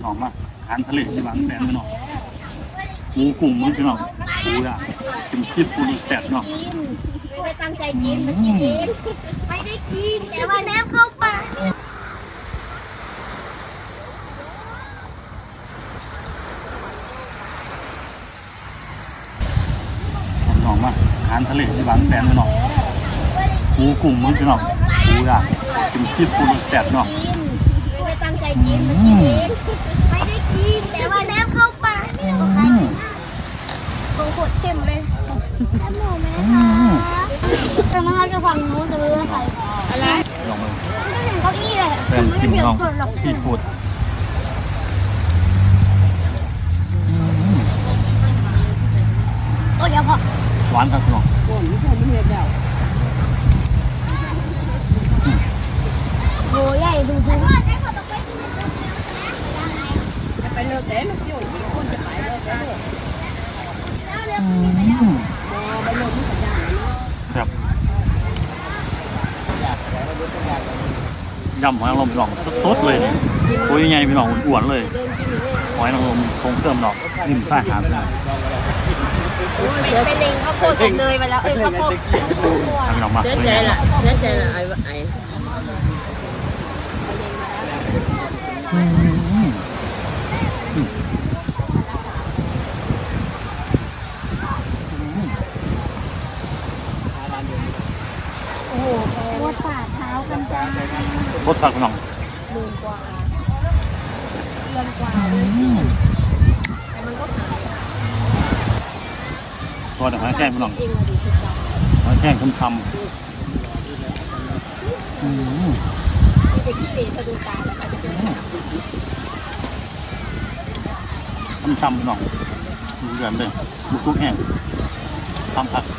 หนองมาอาหารทะเลที่บางแสนพี่น้องหมูกุ้งมึงพี่น้องปูอะกิมซีฟู้ดแซ่บเนาะไม่ได้ตั้งใจกินมันกินเองไม่ได้กินแต่ว่าน้ำเข้าปากหนองมาอาหารทะเลที่บางแสนพี่น้องหมูกุ้งมึงพี่น้องปูอะกิมซีฟู้ดแซ่บเนาะ ไม่ได้ตั้งใจกินมันกินเองไม่ได้กิน แต่ว่าน้ำเข้าปากนี่เราใครคงขดเข้มเลยขนมไหมคะแต่มาจะฝั่งนู้นจะรู้ว่าใครอะไรลองมาไม่เห็นเก้าอี้เลยเป็นไม่กินเห็นน้องเปิดหรอกซีฟู้ดโอ้เดี๋ยวพอหวานครับพี่น้องโอ้ยพวกมันเห็ดแล้ว โหใหญ่ดูดู จะไปเลิกแต่ลูกอยู่คนจะไปเลิกแต่ลูกพอไปเลิกที่สัญญาณเนาะ ครับยำหอยนางรมพี่น้องสดๆเลยเนี่ยตัวใหญ่ๆพี่น้องอ้วนๆเลยเดินกินอยู่เลยหอยนางรมทรงเครื่องดอกนิ่มซ่าหามพี่น้องเป็นเป็นเองข้าวโพดกับเนยไปแล้วเอ้ยข้าวโพดทำพี่น้องมาเสียตัวใจใหญ่ละเสียใจละไอ้ไอ้ อืม โอ้โหปวดฝ่าเท้ากันจ้าร สผักพี่น้องหมื่นกว่าเดือนกว่าแต่มันก็หายตัวแต่หอยแครงพี่น้องเองอะดิทุกอย่างหอยแครงคำๆอืมมีแต่ขี้เศษสะดุดตาแล้วก็ไปเจอคำๆพี่น้องดูเดือนเลยลูกทุกแห้งทำผักอืม